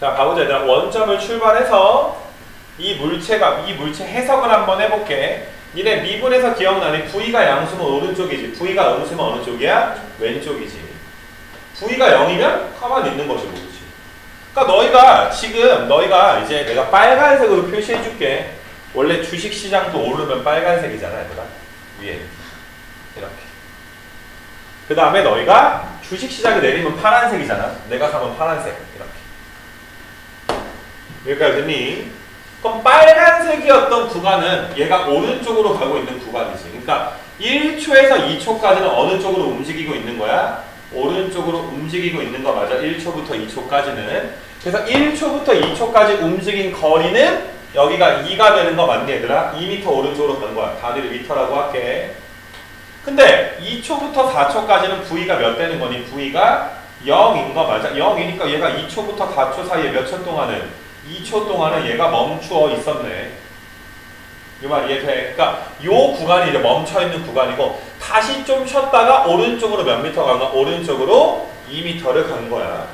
자, 가보자 얘들아. 원점을 출발해서 이 물체가 이 물체 해석을 한번 해볼게. 니네 미분에서 기억나니 V가 양수면 오른쪽이지. V가 음수면 어느 쪽이야? 왼쪽이지. V가 0이면 가만히 있는 것이 뭐지? 그러니까 너희가 지금 너희가 이제 내가 빨간색으로 표시해줄게. 원래 주식시장도 오르면 빨간색이잖아, 얘들아. 위에 이렇게. 그 다음에 너희가 주식시장이 내리면 파란색이잖아. 내가 사면 파란색 이렇게. 여기까지 됐니? 그럼 빨간색이었던 구간은 얘가 오른쪽으로 가고 있는 구간이지. 그러니까 1초에서 2초까지는 어느 쪽으로 움직이고 있는 거야? 오른쪽으로 움직이고 있는 거 맞아. 1초부터 2초까지는. 그래서 1초부터 2초까지 움직인 거리는 여기가 2가 되는 거 맞니 얘들아? 2m 오른쪽으로 간 거야. 단위를 미터라고 할게. 근데 2초부터 4초까지는 V가 몇 되는 거니? V가 0인 거 맞아? 0이니까 얘가 2초부터 4초 사이에 몇 초 동안은 2초 동안은 얘가 멈추어 있었네. 이말 이해돼? 그러니까 요 구간이 이제 멈춰 있는 구간이고 다시 좀 쉬었다가 오른쪽으로 몇 미터 간 거야? 오른쪽으로 2미터를 간 거야.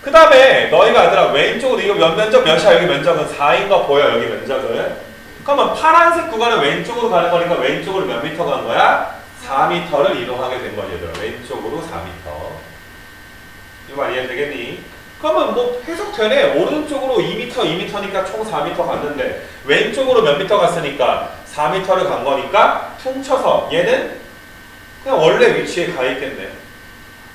그 다음에 너희가 얘들아 왼쪽으로 이거 몇 면적 몇이야? 여기 면적은 4인 거 보여 여기 면적은 그러면 파란색 구간은 왼쪽으로 가는 거니까 왼쪽으로 몇 미터 간 거야? 4미터를 이동하게 된 거지 얘들아 왼쪽으로 4미터 이 말 이해되겠니? 그러면 뭐 해석되네. 오른쪽으로 2m 2m니까 총 4m 갔는데 왼쪽으로 몇 미터 갔으니까 4m를 간 거니까 퉁쳐서 얘는 그냥 원래 위치에 가 있겠네.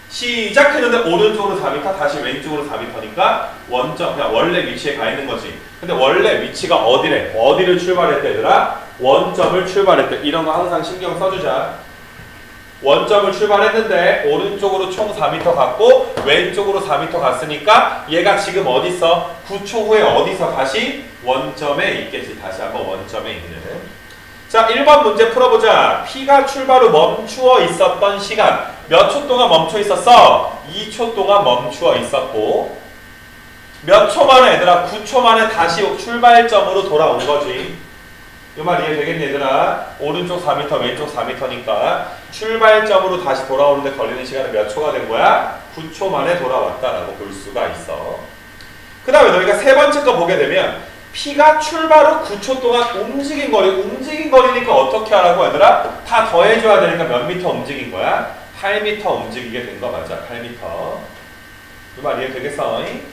시작했는데 오른쪽으로 4m 다시 왼쪽으로 4m니까 원점 그냥 원래 위치에 가 있는 거지. 근데 원래 위치가 어디래? 어디를 출발했대 얘들아? 원점을 출발했대. 이런 거 항상 신경 써주자 원점을 출발했는데 오른쪽으로 총 4m 갔고 왼쪽으로 4m 갔으니까 얘가 지금 어디 있어? 9초 후에 어디서 다시 원점에 있겠지. 다시 한번 원점에 있는. 자, 1번 문제 풀어보자. P가 출발 후 멈추어 있었던 시간 몇 초 동안 멈춰 있었어? 2초 동안 멈추어 있었고 몇 초 만에 얘들아? 9초 만에 다시 출발점으로 돌아온 거지. 이 말 이해 되겠니 얘들아? 오른쪽 4m, 왼쪽 4m니까 출발점으로 다시 돌아오는데 걸리는 시간은 몇 초가 된 거야? 9초 만에 돌아왔다라고 볼 수가 있어. 그 다음에 너희가 세 번째 거 보게 되면 P가 출발 후 9초 동안 움직인 거리, 움직인 거리니까 어떻게 하라고 얘들아? 다 더해줘야 되니까 몇 미터 움직인 거야? 8미터 움직이게 된 거 맞아, 8미터. 이말 이해 되겠어? 잉?